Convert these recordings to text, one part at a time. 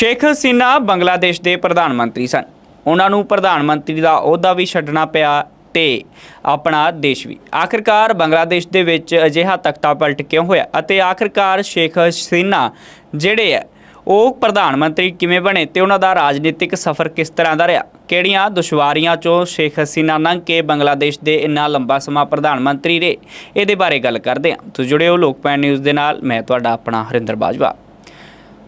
ਸ਼ੇਖ ਹਸੀਨਾ ਬੰਗਲਾਦੇਸ਼ ਦੇ ਪ੍ਰਧਾਨ ਮੰਤਰੀ ਸਨ। ਉਹਨਾਂ ਨੂੰ ਪ੍ਰਧਾਨ ਮੰਤਰੀ ਦਾ ਅਹੁਦਾ ਵੀ ਛੱਡਣਾ ਪਿਆ ਤੇ ਆਪਣਾ ਦੇਸ਼ ਵੀ। ਆਖਿਰਕਾਰ ਬੰਗਲਾਦੇਸ਼ ਦੇ ਵਿੱਚ ਅਜਿਹਾ ਤਖਤਾ ਪਲਟ ਕਿਉਂ ਹੋਇਆ ਅਤੇ ਆਖਿਰਕਾਰ ਸ਼ੇਖ ਹਸੀਨਾ ਜਿਹੜੇ ਹੈ ਉਹ ਪ੍ਰਧਾਨ ਮੰਤਰੀ ਕਿਵੇਂ ਬਣੇ ਤੇ ਉਹਨਾਂ ਦਾ ਰਾਜਨੀਤਿਕ ਸਫ਼ਰ ਕਿਸ ਤਰ੍ਹਾਂ ਦਾ ਰਿਹਾ? ਕਿਹੜੀਆਂ ਦੁਸ਼ਵਾਰੀਆਂ ਚੋਂ ਸ਼ੇਖ ਹਸੀਨਾ ਲੰਘ ਕੇ ਬੰਗਲਾਦੇਸ਼ ਦੇ ਇੰਨਾ ਲੰਬਾ ਸਮਾਂ ਪ੍ਰਧਾਨ ਮੰਤਰੀ ਰਹੇ? ਇਹਦੇ ਬਾਰੇ ਗੱਲ ਕਰਦੇ ਹਾਂ। ਤੁਸੀਂ ਜੁੜਿਓ ਲੋਕਪੈਨ ਨਿਊਜ਼ ਦੇ ਨਾਲ, ਮੈਂ ਤੁਹਾਡਾ ਆਪਣਾ ਹਰਿੰਦਰ ਬਾਜਵਾ।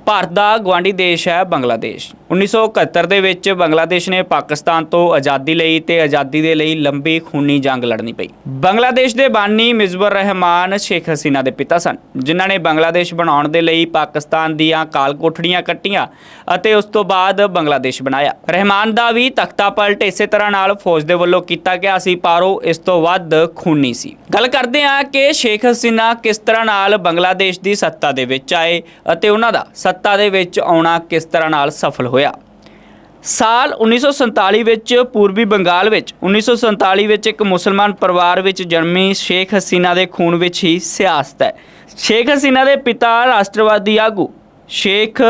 ਭਾਰਤ ਦਾ ਗਵਾਂਢੀ ਦੇਸ਼ ਹੈ ਬੰਗਲਾਦੇਸ਼। 1971 ਦੇ ਵਿੱਚ ਬੰਗਲਾਦੇਸ਼ ਨੇ ਪਾਕਿਸਤਾਨ ਤੋਂ ਆਜ਼ਾਦੀ ਲਈ ਤੇ ਆਜ਼ਾਦੀ ਦੇ ਲਈ ਲੰਬੀ ਖੂਨੀ ਜੰਗ ਲੜਨੀ ਪਈ। ਬੰਗਲਾਦੇਸ਼ ਦੇ ਬਾਨੀ ਮਿਜ਼ਬਰ ਰਹਿਮਾਨ ਸ਼ੇਖ ਹਸੀਨਾ ਦੇ ਪਿਤਾ ਸਨ, ਜਿਨ੍ਹਾਂ ਨੇ ਬੰਗਲਾਦੇਸ਼ ਬਣਾਉਣ ਦੇ ਲਈ ਪਾਕਿਸਤਾਨ ਦੀਆਂ ਕਾਲ ਕੋਠੜੀਆਂ ਕੱਟੀਆਂ ਅਤੇ ਉਸ ਤੋਂ ਬਾਅਦ ਬੰਗਲਾਦੇਸ਼ ਬਣਾਇਆ। ਰਹਿਮਾਨ ਦਾ ਵੀ ਤਖਤਾ ਪਲਟ ਇਸੇ ਤਰ੍ਹਾਂ ਨਾਲ ਫੌਜ ਦੇ ਵੱਲੋਂ ਕੀਤਾ ਗਿਆ ਸੀ, ਪਰ ਉਹ ਇਸ ਤੋਂ ਵੱਧ ਖੂਨੀ ਸੀ। ਗੱਲ ਕਰਦੇ ਹਾਂ ਕਿ ਸ਼ੇਖ ਹਸੀਨਾ ਕਿਸ ਤਰ੍ਹਾਂ ਨਾਲ ਬੰਗਲਾਦੇਸ਼ ਦੀ ਸੱਤਾ ਦੇ ਵਿੱਚ ਆਏ ਅਤੇ ਉਹਨਾਂ ਦਾ ਸੱਤਾ ਦੇ ਵਿੱਚ ਆਉਣਾ ਕਿਸ ਤਰ੍ਹਾਂ ਨਾਲ ਸਫਲ ਹੋਇਆ? ਸਾਲ 1947 ਵਿੱਚ ਪੂਰਬੀ ਬੰਗਾਲ ਵਿੱਚ 1947 ਵਿੱਚ ਇੱਕ ਮੁਸਲਮਾਨ ਪਰਿਵਾਰ ਵਿੱਚ ਜਨਮੀ ਸ਼ੇਖ ਹਸੀਨਾ ਦੇ ਖੂਨ ਵਿੱਚ ਹੀ ਸਿਆਸਤ ਹੈ। ਸ਼ੇਖ ਹਸੀਨਾ ਦੇ ਪਿਤਾ ਰਾਸ਼ਟਰਵਾਦੀ ਆਗੂ, ਸ਼ੇਖ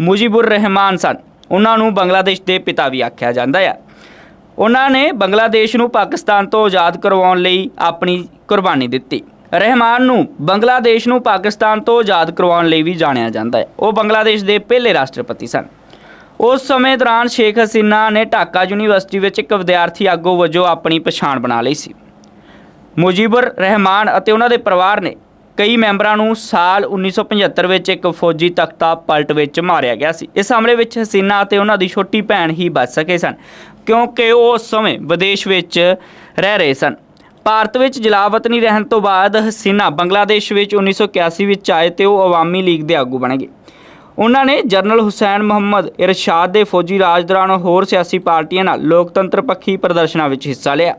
ਮੁਜੀਬੁਰ ਰਹਿਮਾਨ ਸਨ। ਉਹਨਾਂ ਨੂੰ ਬੰਗਲਾਦੇਸ਼ ਦੇ ਪਿਤਾ ਵੀ ਆਖਿਆ ਜਾਂਦਾ ਹੈ। ਉਹਨਾਂ ਨੇ ਬੰਗਲਾਦੇਸ਼ ਨੂੰ ਪਾਕਿਸਤਾਨ ਤੋਂ ਆਜ਼ਾਦ ਕਰਵਾਉਣ ਲਈ ਆਪਣੀ ਕੁਰਬਾਨੀ ਦਿੱਤੀ। ਰਹਿਮਾਨ ਨੂੰ ਬੰਗਲਾਦੇਸ਼ ਨੂੰ ਪਾਕਿਸਤਾਨ ਤੋਂ ਆਜ਼ਾਦ ਕਰਵਾਉਣ ਲਈ ਵੀ ਜਾਣਿਆ ਜਾਂਦਾ ਹੈ। ਉਹ ਬੰਗਲਾਦੇਸ਼ ਦੇ ਪਹਿਲੇ ਰਾਸ਼ਟਰਪਤੀ ਸਨ। ਉਸ ਸਮੇਂ ਦੌਰਾਨ ਸ਼ੇਖ ਹਸੀਨਾ ਨੇ ਢਾਕਾ ਯੂਨੀਵਰਸਿਟੀ ਵਿੱਚ ਇੱਕ ਵਿਦਿਆਰਥੀ ਆਗੂ ਵਜੋਂ ਆਪਣੀ ਪਛਾਣ ਬਣਾ ਲਈ ਸੀ। ਮੁਜੀਬੁਰ ਰਹਿਮਾਨ ਅਤੇ ਉਹਨਾਂ ਦੇ ਪਰਿਵਾਰ ਨੇ ਕਈ ਮੈਂਬਰਾਂ ਨੂੰ ਸਾਲ 1975 ਵਿੱਚ ਇੱਕ ਫੌਜੀ ਤਖਤਾ ਪਲਟ ਵਿੱਚ ਮਾਰਿਆ ਗਿਆ ਸੀ। ਇਸ ਹਮਲੇ ਵਿੱਚ ਹਸੀਨਾ ਅਤੇ ਉਹਨਾਂ ਦੀ ਛੋਟੀ ਭੈਣ ਹੀ ਬਚ ਸਕੇ ਸਨ, ਕਿਉਂਕਿ ਉਹ ਉਸ ਸਮੇਂ ਵਿਦੇਸ਼ ਵਿੱਚ ਰਹਿ ਰਹੇ ਸਨ। ਭਾਰਤ ਵਿੱਚ ਜਲਾਵਤਨੀ ਰਹਿਣ ਤੋਂ ਬਾਅਦ ਹਸੀਨਾ ਬੰਗਲਾਦੇਸ਼ ਵਿੱਚ 1981 ਵਿੱਚ ਆਏ ਤੇ ਉਹ ਅਵਾਮੀ ਲੀਗ ਦੇ ਆਗੂ ਬਣ ਗਏ। ਉਹਨਾਂ ਨੇ ਜਨਰਲ ਹੁਸੈਨ ਮੁਹੰਮਦ ਇਰਸ਼ਾਦ ਦੇ ਫੌਜੀ ਰਾਜ ਦੌਰਾਨ ਹੋਰ ਸਿਆਸੀ ਪਾਰਟੀਆਂ ਨਾਲ ਲੋਕਤੰਤਰ ਪੱਖੀ ਪ੍ਰਦਰਸ਼ਨਾਂ ਵਿੱਚ ਹਿੱਸਾ ਲਿਆ।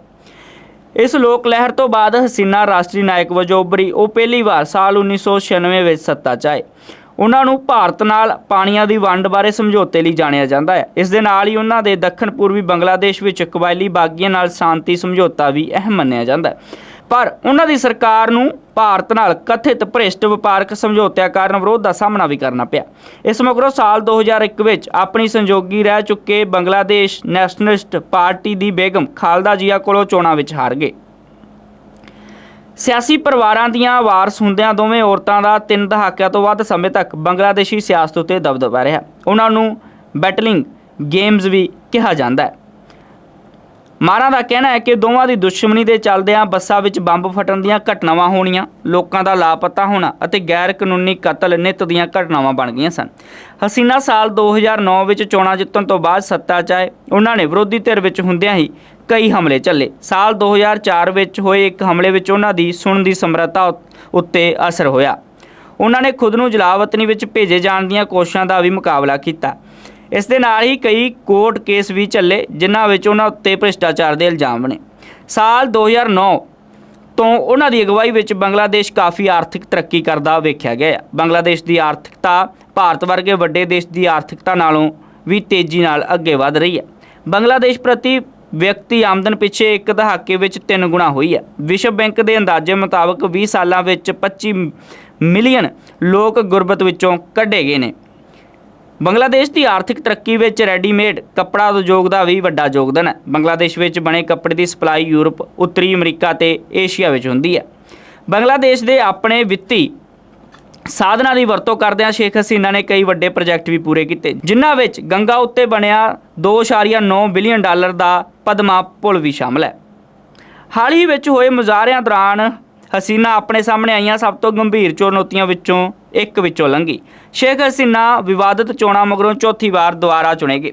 ਇਸ ਲੋਕ ਲਹਿਰ ਤੋਂ ਬਾਅਦ ਹਸੀਨਾ ਰਾਸ਼ਟਰੀ ਨਾਇਕ ਵਜੋਂ ਉੱਭਰੀ। ਉਹ ਪਹਿਲੀ ਵਾਰ ਸਾਲ 1996 ਵਿੱਚ ਸੱਤਾ 'ਚ ਆਏ। ਉਹਨਾਂ ਨੂੰ ਭਾਰਤ ਨਾਲ ਪਾਣੀਆਂ ਦੀ ਵੰਡ ਬਾਰੇ ਸਮਝੌਤੇ ਲਈ ਜਾਣਿਆ ਜਾਂਦਾ ਹੈ। ਇਸ ਦੇ ਨਾਲ ਹੀ ਉਹਨਾਂ ਦੇ ਦੱਖਣ ਪੂਰਬੀ ਬੰਗਲਾਦੇਸ਼ ਵਿੱਚ ਕਬਾਇਲੀ ਬਾਗੀਆਂ ਨਾਲ ਸ਼ਾਂਤੀ ਸਮਝੌਤਾ ਵੀ ਅਹਿਮ ਮੰਨਿਆ ਜਾਂਦਾ ਹੈ। ਪਰ ਉਹਨਾਂ ਦੀ ਸਰਕਾਰ ਨੂੰ ਭਾਰਤ ਨਾਲ ਕਥਿਤ ਭ੍ਰਿਸ਼ਟ ਵਪਾਰਕ ਸਮਝੌਤਿਆਂ ਕਾਰਨ ਵਿਰੋਧ ਦਾ ਸਾਹਮਣਾ ਵੀ ਕਰਨਾ ਪਿਆ। ਇਸ ਮਗਰੋਂ ਸਾਲ 2001 ਵਿੱਚ ਆਪਣੀ ਸੰਯੋਗੀ ਰਹਿ ਚੁੱਕੇ ਬੰਗਲਾਦੇਸ਼ ਨੈਸ਼ਨਲਿਸਟ ਪਾਰਟੀ ਦੀ ਬੇਗਮ ਖਾਲਦਾ ਜੀਆ ਕੋਲੋਂ ਚੋਣਾਂ ਵਿੱਚ ਹਾਰ ਗਏ। ਸਿਆਸੀ ਪਰਿਵਾਰਾਂ ਦੀਆਂ ਵਾਰਸ ਹੁੰਦਿਆਂ ਦੋਵੇਂ ਔਰਤਾਂ ਦਾ ਤਿੰਨ ਦਹਾਕਿਆਂ ਤੋਂ ਵੱਧ ਸਮੇਂ ਤੱਕ ਬੰਗਲਾਦੇਸ਼ੀ ਸਿਆਸਤ ਉੱਤੇ ਦਬਦਬਾ ਰਿਹਾ। ਉਹਨਾਂ ਨੂੰ ਬੈਟਲਿੰਗ ਗੇਮਸ ਵੀ ਕਿਹਾ ਜਾਂਦਾ ਹੈ। ਮਾਰਾਂ ਦਾ ਕਹਿਣਾ ਹੈ ਕਿ ਦੋਵਾਂ ਦੀ ਦੁਸ਼ਮਣੀ ਦੇ ਚੱਲਦਿਆਂ ਬੱਸਾਂ ਵਿੱਚ ਬੰਬ ਫਟਣ ਦੀਆਂ ਘਟਨਾਵਾਂ ਹੋਣੀਆਂ, ਲੋਕਾਂ ਦਾ ਲਾਪਤਾ ਹੋਣਾ ਅਤੇ ਗੈਰ ਕਾਨੂੰਨੀ ਕਤਲ ਨਿਤ ਦੀਆਂ ਘਟਨਾਵਾਂ ਬਣ ਗਈਆਂ ਸਨ। ਹਸੀਨਾ ਸਾਲ 2009 ਵਿੱਚ ਚੋਣਾਂ ਜਿੱਤਣ ਤੋਂ ਬਾਅਦ ਸੱਤਾ 'ਚ ਆਏ। ਉਹਨਾਂ ਨੇ ਵਿਰੋਧੀ ਧਿਰ ਵਿੱਚ ਹੁੰਦਿਆਂ ਹੀ ਕਈ ਹਮਲੇ ਚੱਲੇ। ਸਾਲ 2004 ਵਿੱਚ ਹੋਏ ਇੱਕ ਹਮਲੇ ਵਿੱਚ ਉਹਨਾਂ ਦੀ ਸੁਣਨ ਦੀ ਸਮਰੱਥਾ ਉੱਤੇ ਅਸਰ ਹੋਇਆ। ਉਹਨਾਂ ਨੇ ਖੁਦ ਨੂੰ ਜਲਾਵਤਨੀ ਵਿੱਚ ਭੇਜੇ ਜਾਣ ਦੀਆਂ ਕੋਸ਼ਿਸ਼ਾਂ ਦਾ ਵੀ ਮੁਕਾਬਲਾ ਕੀਤਾ। ਇਸ ਦੇ ਨਾਲ ਹੀ ਕਈ ਕੋਰਟ ਕੇਸ ਵੀ ਚੱਲੇ, ਜਿਨ੍ਹਾਂ ਵਿੱਚ ਉਹਨਾਂ ਉੱਤੇ ਭ੍ਰਿਸ਼ਟਾਚਾਰ ਦੇ ਇਲਜ਼ਾਮ ਨੇ ਸਾਲ 2009 ਤੋਂ ਉਹਨਾਂ ਦੀ ਅਗਵਾਈ ਵਿੱਚ ਬੰਗਲਾਦੇਸ਼ ਕਾਫੀ ਆਰਥਿਕ ਤਰੱਕੀ ਕਰਦਾ ਵੇਖਿਆ ਗਿਆ। ਹੈ ਬੰਗਲਾਦੇਸ਼ ਦੀ ਆਰਥਿਕਤਾ ਭਾਰਤ ਵਰਗੇ ਵੱਡੇ ਦੇਸ਼ ਦੀ ਆਰਥਿਕਤਾ ਨਾਲੋਂ ਵੀ ਤੇਜ਼ੀ ਨਾਲ ਅੱਗੇ ਵਧ ਰਹੀ ਹੈ। ਬੰਗਲਾਦੇਸ਼ ਪ੍ਰਤੀ ਵਿਅਕਤੀ ਆਮਦਨ ਪਿੱਛੇ ਇੱਕ ਦਹਾਕੇ ਵਿੱਚ ਤਿੰਨ ਗੁਣਾ ਹੋਈ ਹੈ। ਵਿਸ਼ਵ ਬੈਂਕ ਦੇ ਅੰਦਾਜ਼ੇ ਮੁਤਾਬਕ 20 ਸਾਲਾਂ ਵਿੱਚ 25 ਮਿਲੀਅਨ ਲੋਕ ਗੁਰਬਤ ਵਿੱਚੋਂ ਕੱਢੇ ਗਏ ਨੇ। ਬੰਗਲਾਦੇਸ਼ ਦੀ ਆਰਥਿਕ ਤਰੱਕੀ ਵਿੱਚ ਰੈਡੀਮੇਡ ਕੱਪੜਾ ਉਦਯੋਗ ਦਾ ਵੀ ਵੱਡਾ ਯੋਗਦਾਨ ਹੈ। ਬੰਗਲਾਦੇਸ਼ ਵਿੱਚ ਬਣੇ ਕੱਪੜੇ ਦੀ ਸਪਲਾਈ ਯੂਰਪ, ਉੱਤਰੀ ਅਮਰੀਕਾ ਤੇ ਏਸ਼ੀਆ ਵਿੱਚ ਹੁੰਦੀ ਹੈ। ਬੰਗਲਾਦੇਸ਼ ਦੇ ਆਪਣੇ ਵਿੱਤੀ ਸਾਧਨਾਂ ਦੀ ਵਰਤੋਂ ਕਰਦਿਆਂ ਸ਼ੇਖ ਹਸੀਨਾ ਨੇ ਕਈ ਵੱਡੇ ਪ੍ਰੋਜੈਕਟ ਵੀ ਪੂਰੇ ਕੀਤੇ, ਜਿਨ੍ਹਾਂ ਵਿੱਚ ਗੰਗਾ ਉੱਤੇ ਬਣਿਆ 2.9 ਬਿਲੀਅਨ ਡਾਲਰ ਦਾ ਪਦਮਾ ਪੁਲ ਵੀ ਸ਼ਾਮਲ ਹੈ। ਹਾਲ ਹੀ ਵਿੱਚ ਹੋਏ ਮੁਜ਼ਾਹਰਿਆਂ ਦੌਰਾਨ ਹਸੀਨਾ ਆਪਣੇ ਸਾਹਮਣੇ ਆਈਆਂ ਸਭ ਤੋਂ ਗੰਭੀਰ ਚੁਣੌਤੀਆਂ ਵਿੱਚੋਂ ਇੱਕ ਵਿੱਚੋਂ ਲੰਘੀ। ਸ਼ੇਖ ਹਸੀਨਾ ਵਿਵਾਦਤ ਚੋਣਾਂ ਮਗਰੋਂ ਚੌਥੀ ਵਾਰ ਦੁਬਾਰਾ ਚੁਣੇ ਗਏ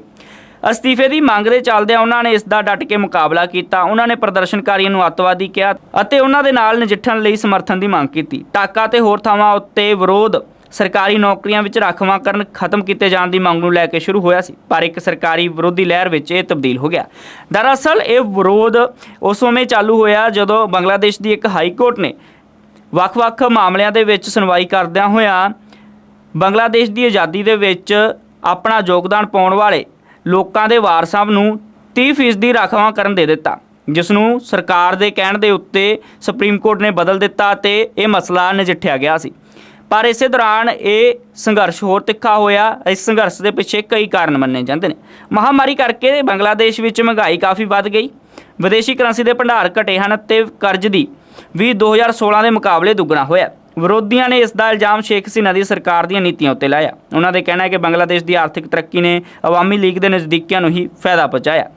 ਅਸਤੀਫੇ ਦੀ ਮੰਗ ਦੇ ਚੱਲਦਿਆਂ ਉਹਨਾਂ ਨੇ ਇਸ ਦਾ ਡਟ ਕੇ ਮੁਕਾਬਲਾ ਕੀਤਾ। ਉਹਨਾਂ ਨੇ ਪ੍ਰਦਰਸ਼ਨਕਾਰੀਆਂ ਨੂੰ ਅੱਤਵਾਦੀ ਕਿਹਾ ਅਤੇ ਉਹਨਾਂ ਦੇ ਨਾਲ ਨਜਿੱਠਣ ਲਈ ਸਮਰਥਨ ਦੀ ਮੰਗ ਕੀਤੀ। ਟਾਕਾ ਤੇ ਹੋਰ ਥਾਵਾਂ ਉੱਤੇ ਵਿਰੋਧ ਸਰਕਾਰੀ ਨੌਕਰੀਆਂ ਵਿੱਚ ਰਾਖਵਾਂ ਕਰਨ ਖਤਮ ਕੀਤੇ ਜਾਣ ਦੀ ਮੰਗ ਨੂੰ ਲੈ ਕੇ ਸ਼ੁਰੂ ਹੋਇਆ ਸੀ, ਪਰ ਇੱਕ ਸਰਕਾਰੀ ਵਿਰੋਧੀ ਲਹਿਰ ਵਿੱਚ ਇਹ ਤਬਦੀਲ ਹੋ ਗਿਆ। ਦਰਅਸਲ ਇਹ ਵਿਰੋਧ ਉਸ ਸਮੇਂ ਚਾਲੂ ਹੋਇਆ ਜਦੋਂ ਬੰਗਲਾਦੇਸ਼ ਦੀ ਇੱਕ ਹਾਈ ਕੋਰਟ ਨੇ ਵੱਖ-ਵੱਖ ਮਾਮਲਿਆਂ ਦੇ ਵਿੱਚ ਸੁਣਵਾਈ ਕਰਦਿਆਂ ਹੋਇਆਂ ਬੰਗਲਾਦੇਸ਼ ਦੀ ਆਜ਼ਾਦੀ ਦੇ ਵਿੱਚ ਆਪਣਾ ਯੋਗਦਾਨ ਪਾਉਣ ਵਾਲੇ ਲੋਕਾਂ ਦੇ ਵਾਰਸਾਂ ਨੂੰ 30% ਦੀ ਰਾਖਵਾਂਕਰਨ ਦੇ ਦਿੱਤਾ ਜਿਸ ਨੂੰ ਸਰਕਾਰ ਦੇ ਕਹਿਣ ਦੇ ਉੱਤੇ ਸੁਪਰੀਮ ਕੋਰਟ ਨੇ ਬਦਲ ਦਿੱਤਾ ਤੇ ਇਹ ਮਸਲਾ ਨਜਿੱਠਿਆ ਗਿਆ ਸੀ। ਪਰ ਇਸੇ ਦੌਰਾਨ ਇਹ ਸੰਘਰਸ਼ ਹੋਰ ਤਿੱਖਾ ਹੋਇਆ। ਇਸ ਸੰਘਰਸ਼ ਦੇ ਪਿੱਛੇ ਕਈ ਕਾਰਨ ਮੰਨੇ ਜਾਂਦੇ ਨੇ। ਮਹਾਮਾਰੀ ਕਰਕੇ ਬੰਗਲਾਦੇਸ਼ ਵਿੱਚ ਮਹਿੰਗਾਈ ਕਾਫੀ ਵੱਧ ਗਈ। ਵਿਦੇਸ਼ੀ ਕਰੰਸੀ ਦੇ ਭੰਡਾਰ ਘਟੇ ਹਨ ਤੇ ਕਰਜ਼ ਦੀ ਵੀ 2016 ਦੇ ਮੁਕਾਬਲੇ ਦੁੱਗਣਾ ਹੋਇਆ ਵਿਰੋਧੀਆਂ ਨੇ ਇਸ ਦਾ ਇਲਜ਼ਾਮ ਸ਼ੇਖ ਹਸੀਨਾ ਦੀ ਸਰਕਾਰ ਦੀਆਂ ਨੀਤੀਆਂ ਉੱਤੇ ਲਾਇਆ। ਉਹਨਾਂ ਦੇ ਕਹਿਣਾ ਹੈ ਕਿ ਬੰਗਲਾਦੇਸ਼ ਦੀ ਆਰਥਿਕ ਤਰੱਕੀ ਨੇ ਅਵਾਮੀ ਲੀਗ ਦੇ ਨਜ਼ਦੀਕੀਆਂ ਨੂੰ ਹੀ ਫਾਇਦਾ ਪਹੁੰਚਾਇਆ।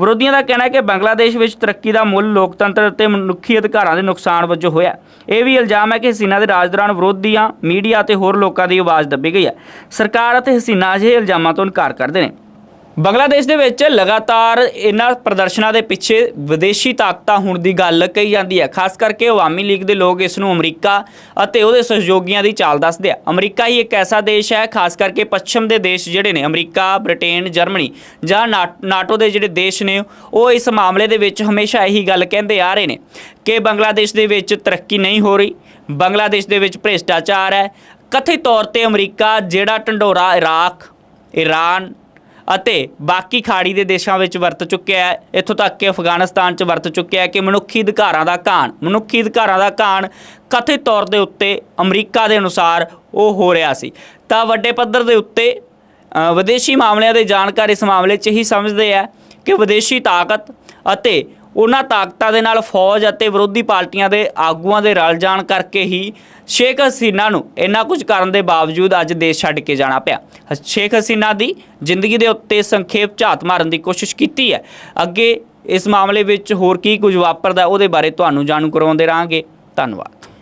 ਵਿਰੋਧੀਆਂ ਦਾ ਕਹਿਣਾ ਹੈ ਕਿ ਬੰਗਲਾਦੇਸ਼ ਵਿੱਚ ਤਰੱਕੀ ਦਾ ਮੁੱਲ ਲੋਕਤੰਤਰ ਅਤੇ ਮਨੁੱਖੀ ਅਧਿਕਾਰਾਂ ਦੇ ਨੁਕਸਾਨ ਵਜੋਂ ਹੋਇਆ ਇਹ ਵੀ ਇਲਜ਼ਾਮ ਹੈ ਕਿ ਹਸੀਨਾ ਦੇ ਰਾਜ ਦੌਰਾਨ ਵਿਰੋਧੀਆਂ, ਮੀਡੀਆ ਅਤੇ ਹੋਰ ਲੋਕਾਂ ਦੀ ਆਵਾਜ਼ ਦੱਬੀ ਗਈ ਹੈ। ਸਰਕਾਰ ਅਤੇ ਹਸੀਨਾ ਅਜਿਹੇ ਇਲਜ਼ਾਮਾਂ ਤੋਂ ਇਨਕਾਰ ਕਰਦੇ ਨੇ। ਬੰਗਲਾਦੇਸ਼ ਦੇ ਵਿੱਚ ਲਗਾਤਾਰ ਇਹਨਾਂ ਪ੍ਰਦਰਸ਼ਨਾਂ ਦੇ ਪਿੱਛੇ ਵਿਦੇਸ਼ੀ ਤਾਕਤਾਂ ਹੋਣ ਦੀ ਗੱਲ ਕਹੀ ਜਾਂਦੀ ਹੈ। ਖਾਸ ਕਰਕੇ ਅਵਾਮੀ ਲੀਗ ਦੇ ਲੋਕ ਇਸ ਨੂੰ ਅਮਰੀਕਾ ਅਤੇ ਉਹਦੇ ਸਹਿਯੋਗੀਆਂ ਦੀ ਚਾਲ ਦੱਸਦੇ ਆ। ਅਮਰੀਕਾ ਹੀ ਇੱਕ ਐਸਾ ਦੇਸ਼ ਹੈ, ਖਾਸ ਕਰਕੇ ਪੱਛਮ ਦੇ ਦੇਸ਼ ਜਿਹੜੇ ਨੇ, ਅਮਰੀਕਾ, ਬ੍ਰਿਟੇਨ, ਜਰਮਨੀ ਜਾਂ ਨਾਟੋ ਦੇ ਜਿਹੜੇ ਦੇਸ਼ ਨੇ, ਉਹ ਇਸ ਮਾਮਲੇ ਦੇ ਵਿੱਚ ਹਮੇਸ਼ਾ ਇਹੀ ਗੱਲ ਕਹਿੰਦੇ ਆ ਰਹੇ ਨੇ ਕਿ ਬੰਗਲਾਦੇਸ਼ ਦੇ ਵਿੱਚ ਤਰੱਕੀ ਨਹੀਂ ਹੋ ਰਹੀ। ਬੰਗਲਾਦੇਸ਼ ਦੇ ਵਿੱਚ ਭ੍ਰਿਸ਼ਟਾਚਾਰ ਹੈ। ਕਥਿਤ ਤੌਰ ਤੇ ਅਮਰੀਕਾ ਜਿਹੜਾ ਢੰਡੋਰਾ ਇਰਾਕ ਈਰਾਨ ਅਤੇ ਬਾਕੀ ਖਾੜੀ ਦੇ ਦੇਸ਼ਾਂ ਵਿੱਚ ਵਰਤ ਚੁੱਕਿਆ ਹੈ। ਇੱਥੋਂ ਤੱਕ ਕਿ ਅਫਗਾਨਿਸਤਾਨ 'ਚ ਵਰਤ ਚੁੱਕਿਆ ਹੈ ਕਿ ਮਨੁੱਖੀ ਅਧਿਕਾਰਾਂ ਦਾ ਘਾਣ, ਮਨੁੱਖੀ ਅਧਿਕਾਰਾਂ ਦਾ ਘਾਣ ਕਥਿਤ ਤੌਰ ਦੇ ਉੱਤੇ ਅਮਰੀਕਾ ਦੇ ਅਨੁਸਾਰ ਉਹ ਹੋ ਰਿਹਾ ਸੀ। ਤਾਂ ਵੱਡੇ ਪੱਧਰ ਦੇ ਉੱਤੇ ਵਿਦੇਸ਼ੀ ਮਾਮਲਿਆਂ ਦੇ ਜਾਣਕਾਰ ਇਸ ਮਾਮਲੇ 'ਚ ਹੀ ਸਮਝਦੇ ਆ ਕਿ ਵਿਦੇਸ਼ੀ ਤਾਕਤ ਅਤੇ ਉਹਨਾਂ ਤਾਕਤਾਂ ਦੇ ਨਾਲ ਫੌਜ ਅਤੇ ਵਿਰੋਧੀ ਪਾਰਟੀਆਂ ਦੇ ਆਗੂਆਂ ਦੇ ਰਲ ਜਾਣ ਕਰਕੇ ਹੀ ਸ਼ੇਖ ਹਸੀਨਾ ਨੂੰ ਇੰਨਾ ਕੁਝ ਕਰਨ ਦੇ ਬਾਵਜੂਦ ਅੱਜ ਦੇਸ਼ ਛੱਡ ਕੇ ਜਾਣਾ ਪਿਆ। ਹ- ਸ਼ੇਖ ਹਸੀਨਾ ਦੀ ਜ਼ਿੰਦਗੀ ਦੇ ਉੱਤੇ ਸੰਖੇਪ ਝਾਤ ਮਾਰਨ ਦੀ ਕੋਸ਼ਿਸ਼ ਕੀਤੀ ਹੈ। ਅੱਗੇ ਇਸ ਮਾਮਲੇ ਵਿੱਚ ਹੋਰ ਕੀ ਕੁਝ ਵਾਪਰਦਾ ਉਹਦੇ ਬਾਰੇ ਤੁਹਾਨੂੰ ਜਾਣੂ ਕਰਵਾਉਂਦੇ ਰਹਾਂਗੇ। ਧੰਨਵਾਦ।